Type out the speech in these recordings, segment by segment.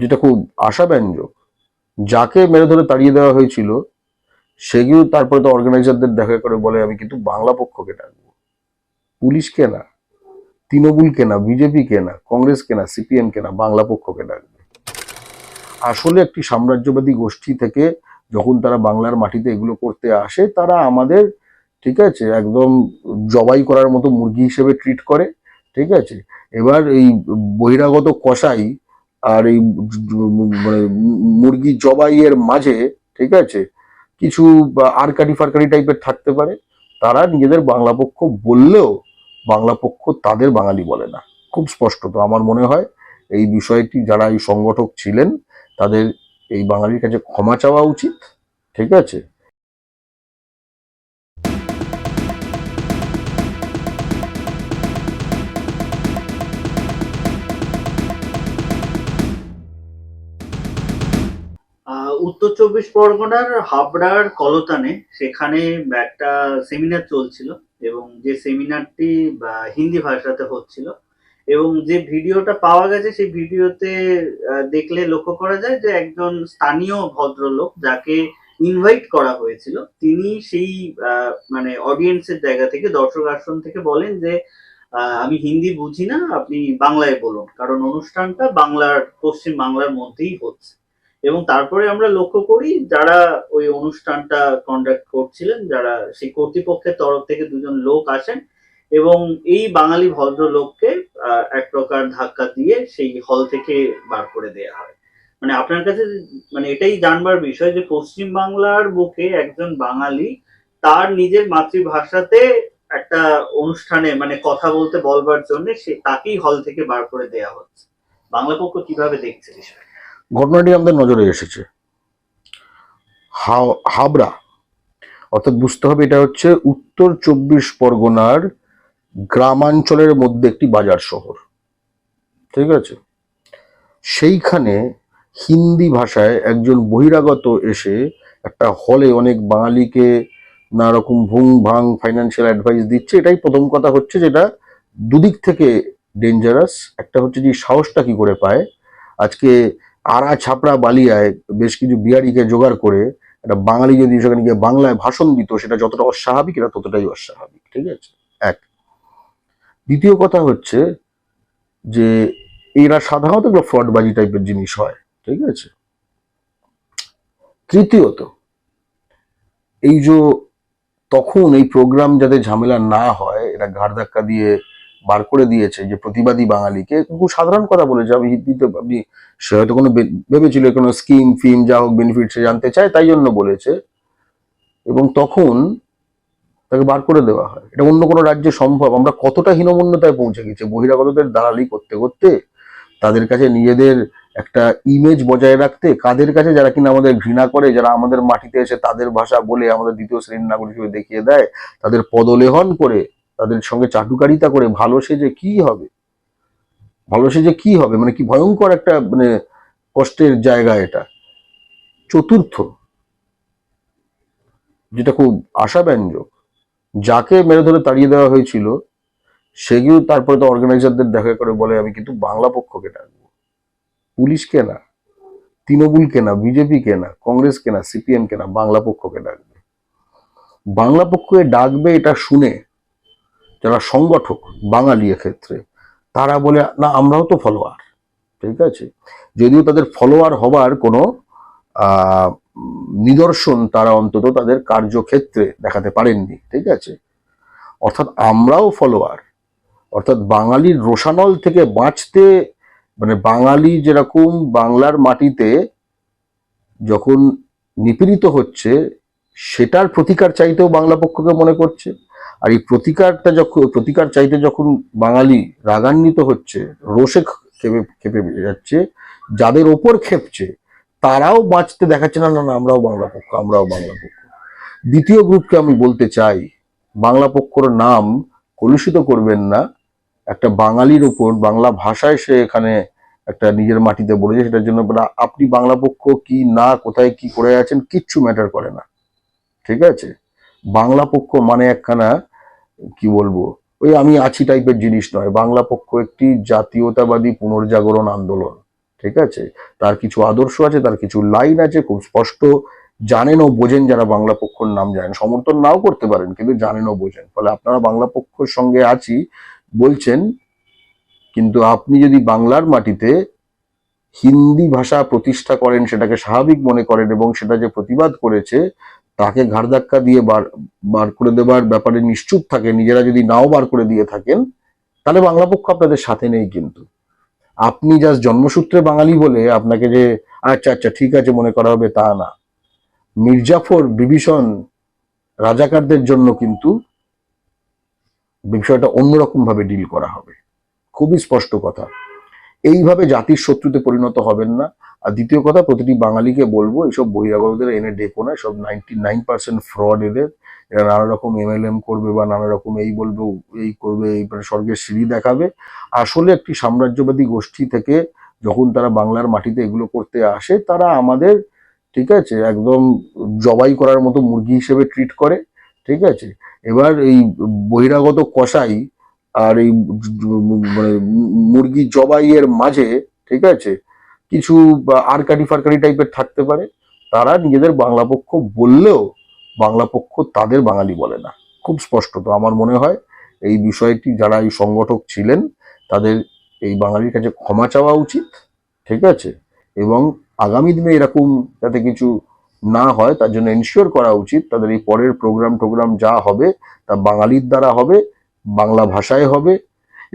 যেটা খুব আশাব্যঞ্জক যাকে মেরে ধরে তাড়িয়ে দেওয়া হয়েছিল সেগুলো তারপরে তো অর্গানাইজারদের দেখা করে বলে, আমি কিন্তু বাংলা পক্ষকে ডাকবো। পুলিশ কেনা তৃণমূল কেনা বিজেপি কেনা কংগ্রেস কেনা সিপিএম কেনা বাংলা পক্ষকে ডাকবে। আসলে একটি সাম্রাজ্যবাদী গোষ্ঠী থেকে যখন তারা বাংলার মাটিতে এগুলো করতে আসে, তারা আমাদের, ঠিক আছে, একদম জবাই করার মতো মুরগি হিসেবে ট্রিট করে, ঠিক আছে। এবার এই বহিরাগত কষাই আর এই মানে মুরগি জবাইয়ের মাঝে, ঠিক আছে, কিছু আরকারি ফারকারি টাইপের থাকতে পারে। তারা নিজেদের বাংলা পক্ষ বললেও বাংলা পক্ষ তাদের বাঙালি বলে না। খুব স্পষ্টত আমার মনে হয় এই বিষয়টি যারা এই সংগঠক ছিলেন, তাদের এই বাঙালির কাছে ক্ষমা চাওয়া উচিত, ঠিক আছে? চব্বিশ পরগনার হাবড়ার কলতানে সেখানে একটা সেমিনার চলছিল এবং যে সেমিনারটি হিন্দি ভাষাতে হচ্ছিল এবং যে ভিডিওটা পাওয়া গেছে সেই ভিডিওতে দেখলে লক্ষ্য করা যায় যে একজন স্থানীয় ভদ্রলোক যাকে ইনভাইট করা হয়েছিল, তিনি সেই মানে অডিয়েন্সের জায়গা থেকে, দর্শক আসন থেকে বলেন যে আমি হিন্দি বুঝি না, আপনি বাংলায় বলুন। কারণ অনুষ্ঠানটা বাংলার পশ্চিম বাংলার মধ্যেই হচ্ছে। এবং তারপরে আমরা লক্ষ্য করি যারা ওই অনুষ্ঠানটা কন্ডাক্ট করছিলেন, যারা সেই কর্তৃপক্ষের তরফ থেকে দুজন লোক আসেন এবং এই বাঙালি ভদ্রলোককে এক প্রকার ধাক্কা দিয়ে সেই হল থেকে বার করে দেয়া হয়। মানে আপনার কাছে মানে এটাই জানবার বিষয় যে পশ্চিম বাংলার বুকে একজন বাঙালি তার নিজের মাতৃভাষাতে একটা অনুষ্ঠানে মানে কথা বলতে বলবার জন্য সে তাকেই হল থেকে বার করে দেয়া হচ্ছে। বাংলা পক্ষ কীভাবে দেখছে বিষয় ঘটনাটি আমাদের নজরে এসেছে। হাবড়া। অর্থাৎ বুঝতে হবে এটা হচ্ছে উত্তর চব্বিশ পরগনার গ্রামাঞ্চলের মধ্যে একটি বাজার শহর। ঠিক আছে? সেইখানে হিন্দি ভাষায় একজন বহিরাগত এসে একটা হলে অনেক বাঙালিকে নানা রকম ভুং ভাং ফাইন্যান্সিয়াল অ্যাডভাইস দিচ্ছে। এটাই প্রথম কথা হচ্ছে যেটা দুদিক থেকে ডেঞ্জারাস একটা হচ্ছে যে সাহসটা কি করে পায়? আজকে আড়া ছাপড়া বালিয়ায় বেশ কিছু বিহারিকে জোগাড় করে একটা বাঙালি যদি সেখানে গিয়ে বাংলায় ভাষণ দিত, সেটা যতটা অস্বাভাবিক, এটা ততটাই অস্বাভাবিক, ঠিক আছে? এক। দ্বিতীয় কথা হচ্ছে যে এরা সাধারণত এগুলো ফ্রডবাজি টাইপের জিনিস হয়, ঠিক আছে? তৃতীয়ত, এই যে তখন এই প্রোগ্রাম যাতে ঝামেলা না হয় এটা ঘাড় ধাক্কা দিয়ে বার করে দিয়েছে যে প্রতিবাদী বাঙালিকে। খুব সাধারণ কথা বলেছে। আমি হিন্দিতে আপনি সে হয়তো কোনো ভেবেছিল কোনো স্কিম ফিম যা হোক বেনিফিট সে জানতে চায়, তাই জন্য বলেছে। এবং তখন তাকে বার করে দেওয়া হয়। এটা অন্য কোনো রাজ্যে সম্ভব। আমরা কতটা হীনমন্যতায় পৌঁছে গেছি। বহিরাগতদের দালালি করতে করতে তাদের কাছে নিজেদের একটা ইমেজ বজায় রাখতে, কাদের কাছে যারা কিনা আমাদের ঘৃণা করে, যারা আমাদের মাটিতে এসে তাদের ভাষা বলে আমাদের দ্বিতীয় শ্রেণির নাগরিক হিসেবে দেখিয়ে দেয়, তাদের পদলেহন করে তাদের সঙ্গে চাটুকারিতা করে ভালো সেজে কি হবে? ভালো সেজে কি হবে? মানে কি ভয়ঙ্কর একটা মানে কষ্টের জায়গা এটা। চতুর্থ, যেটা খুব আশাব্যঞ্জক, যাকে মেরে ধরে তাড়িয়ে দেওয়া হয়েছিল সেগুলো তারপরে তো অর্গানাইজারদের দেখা করে বলে, আমি কিন্তু বাংলা পক্ষকে ডাকবো। পুলিশকে না তৃণমূলকে না বিজেপিকে না কংগ্রেস কেনা, সিপিএম কে না বাংলা পক্ষকে ডাকবে। বাংলা পক্ষকে ডাকবে এটা শুনে যারা সংগঠক বাঙালি ক্ষেত্রে, তারা বলে, না, আমরাও তো ফলোয়ার ঠিক আছে? যদিও তাদের ফলোয়ার হবার কোনো নিদর্শন তারা অন্তত তাদের কার্যক্ষেত্রে দেখাতে পারেননি, ঠিক আছে? অর্থাৎ আমরাও ফলোয়ার অর্থাৎ বাঙালির রোষানল থেকে বাঁচতে মানে বাঙালি যেরকম বাংলার মাটিতে যখন নিপীড়িত হচ্ছে, সেটার প্রতিকার চাইতেও বাংলা পক্ষকে মনে করছে। আর এই প্রতিকারটা যখন, প্রতিকার চাইতে যখন বাঙালি রাগান্বিত হচ্ছে, রোষে খেপে খেপে যাচ্ছে, যাদের ওপর খেপছে, তারাও বাঁচতে দেখাচ্ছে, না না আমরাও বাংলা পক্ষ, আমরাও বাংলা পক্ষ। দ্বিতীয় গ্রুপকে আমি বলতে চাই, বাংলা পক্ষর নাম কলুষিত করবেন না। একটা বাঙালির ওপর বাংলা ভাষায় সে এখানে একটা নিজের মাটিতে বলেছে, সেটার জন্য আপনি বাংলা পক্ষ কি, না, কোথায় কি করে আছেন, কিচ্ছু ম্যাটার করে না। ঠিক আছে? বাংলা পক্ষ মানে একখানা কি বলব? ওই আমি আছি টাইপের জিনিস নয়। বাংলা পক্ষ একটি জাতীয়তাবাদী পুনর্জাগরণ আন্দোলন, ঠিক আছে? তার কিছু আদর্শ আছে, তার কিছু লাইন আছে, খুব স্পষ্ট জানেন ও বোঝেন যারা বাংলা পক্ষর নাম জানেন। সমর্থন নাও করতে পারেন, কিন্তু জানেন ও বোঝেন। ফলে আপনারা বাংলা পক্ষর সঙ্গে আছি, বলছেন, কিন্তু আপনি যদি বাংলার মাটিতে হিন্দি ভাষা প্রতিষ্ঠা করেন, সেটাকে স্বাভাবিক মনে করেন এবং সেটা যে প্রতিবাদ করেছে তাকে ঘাড় ধাক্কা দিয়ে বার বার করে দেবার ব্যাপারে নিশ্চুপ থাকে নিজেরা যদি নাও বার করে দিয়ে থাকেন, তাহলে বাংলা পক্ষ আপনাদের সাথে নেই কিন্তু। আপনি জাস্ট জন্মসূত্রে বাঙালি বলে আপনাকে যে আচ্ছা আচ্ছা ঠিক আছে, মনে করা হবে তা না। মির্জাফর বিভীষণ রাজাকারদের জন্য কিন্তু বিষয়টা অন্যরকম ভাবে ডিল করা হবে। খুবই স্পষ্ট কথা। এইভাবে জাতির শত্রুতে পরিণত হবেন না। আর দ্বিতীয় কথা, প্রতিটি বাঙালিকে বলব, এইসব বহিরাগতদের এনে ডেকো না, সব নাইনটি নাইন পার্সেন্ট ফ্রড এদের। এরা নানা রকম এমএলএম করবে বা নানা রকম এই বলবে, এই করবে, এই মানে স্বর্গের সিঁড়ি দেখাবে। আসলে একটি সাম্রাজ্যবাদী গোষ্ঠী থেকে যখন তারা বাংলার মাটিতে এগুলো করতে আসে, তারা আমাদের, ঠিক আছে, একদম জবাই করার মতো মুরগি হিসেবে ট্রিট করে, ঠিক আছে। এবার এই বহিরাগত কষাই আর এই মানে মুরগি জবাইয়ের মাঝে, ঠিক আছে, কিছু আরকারি ফারকারি টাইপের থাকতে পারে। তারা নিজেদের বাংলা পক্ষ বললেও বাংলা পক্ষ তাদের বাঙালি বলে না। খুব স্পষ্টত আমার মনে হয় এই বিষয়টি যারা এই সংগঠক ছিলেন, তাদের এই বাঙালির কাছে ক্ষমা চাওয়া উচিত, ঠিক আছে? এবং আগামী দিনে এরকম যাতে কিছু না হয়, তার জন্য এনশিওর করা উচিত। তাদের এই পরের প্রোগ্রাম টোগ্রাম যা হবে, তা বাঙালির দ্বারা হবে। বাংলা ভাষায় হবে।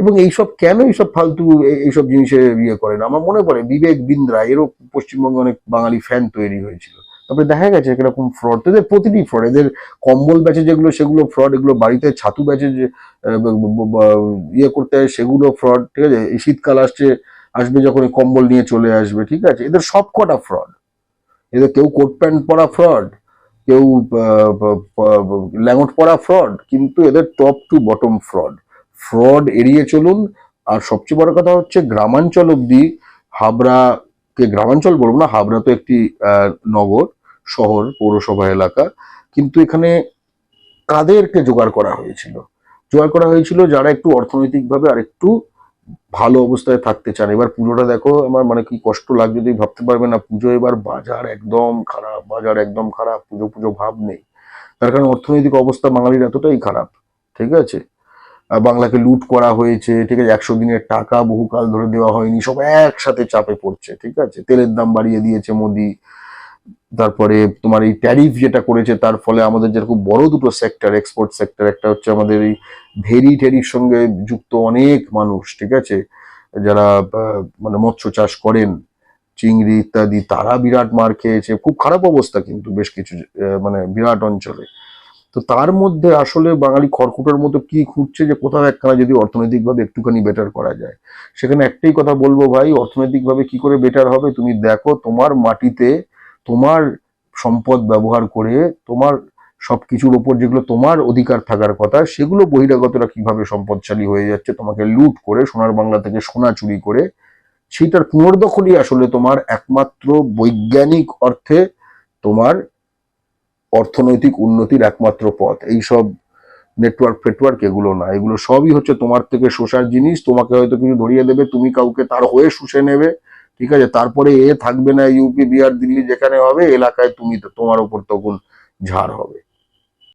এবং এইসব কেন এইসব ফালতু এইসব জিনিসে ইয়ে করেন? আমার মনে পড়ে বিবেক বিন্দ্রা, এরও পশ্চিমবঙ্গে অনেক বাঙালি ফ্যান তৈরি হয়েছিল। তারপরে দেখা গেছে কীরকম ফ্রড তো এদের প্রতিটি ফ্রড এদের কম্বল ব্যাচে যেগুলো, সেগুলো ফ্রড এগুলো বাড়িতে ছাতু ব্যাচে ইয়ে করতে হয়, সেগুলো ফ্রড ঠিক আছে? এই শীতকাল আসছে, আসবে যখন কম্বল নিয়ে চলে আসবে, ঠিক আছে? এদের সব কটা ফ্রড এদের কেউ কোট প্যান্ট পরা ফ্রড কেউ ল্যাঙ্গট পরা ফ্রড কিন্তু এদের top to bottom fraud fraud এড়িয়ে চলুন, আর সবচেয়ে বড় কথা হচ্ছে গ্রামাঞ্চল অব্দি হাবড়াকে, গ্রামাঞ্চল বলব না, হাবড়া তো একটি নগর, শহর, পৌরসভা এলাকা, কিন্তু এখানে কাদেরকে জোগাড় করা হয়েছিল? জোগাড় করা হয়েছিল যারা একটু অর্থনৈতিকভাবে আর একটু ভালো অবস্থায় থাকতে চান। এবার পুজোটা দেখো, আমার মানে কি কষ্ট লাগছে যদি ভাবতে পারবে না, পুজো এবার বাজার একদম খারাপ, বাজার একদম খারাপ, পুজো পুজো ভাব নেই। তার কারণ অর্থনৈতিক অবস্থা বাঙালির এতটাই খারাপ, ঠিক আছে? বাংলাকে লুট করা হয়েছে, ঠিক আছে? একশো দিনের টাকা বহুকাল ধরে দেওয়া হয়নি, সব একসাথে চাপে পড়ছে, ঠিক আছে? তেলের দাম বাড়িয়ে দিয়েছে মোদি। তারপরে তোমার এই ট্যারিফ যেটা করেছে, তার ফলে আমাদের যেরকম বড় দুটো সেক্টর এক্সপোর্ট সেক্টর একটা হচ্ছে আমাদের এই ভেরি টেরির সঙ্গে যুক্ত অনেক মানুষ, ঠিক আছে? যারা মানে মৎস্য চাষ করেন, চিংড়ি ইত্যাদি, তারা বিরাট মার খেয়েছে। খুব খারাপ অবস্থা কিন্তু বেশ কিছু মানে বিরাট অঞ্চলে। তো তার মধ্যে আসলে বাঙালি খড়কুটোর মতো কি খুঁজছে যে কোথাও একখানা যদি অর্থনৈতিকভাবে একটুখানি বেটার করা যায়? সেখানে একটাই কথা বলব ভাই, অর্থনৈতিকভাবে কি করে বেটার হবে? তুমি দেখো, তোমার মাটিতে তোমার সম্পদ ব্যবহার করে তোমার সবকিছুর ওপর যেগুলো তোমার অধিকার থাকার কথা, সেগুলো বহিরাগতরা কীভাবে সম্পদশালী হয়ে যাচ্ছে, তোমাকে লুট করে সোনার বাংলা থেকে সোনা চুরি করে সেইটার পুনর্দখলই আসলে তোমার একমাত্র বৈজ্ঞানিক অর্থে তোমার অর্থনৈতিক উন্নতির একমাত্র পথ। এই সব নেটওয়ার্ক ফেটওয়ার্ক এগুলো না। এগুলো সবই হচ্ছে তোমার থেকে শোষার জিনিস, তোমাকে হয়তো কিছু ধরিয়ে দেবে, তুমি কাউকে তার হয়ে শুষে নেবে, ঠিক আছে? তারপরে এ থাকবে না, ইউপি, বিহার, দিল্লি যেখানে হবে, এলাকায় তুমি তোমার উপর তখন ঝাড় হবে।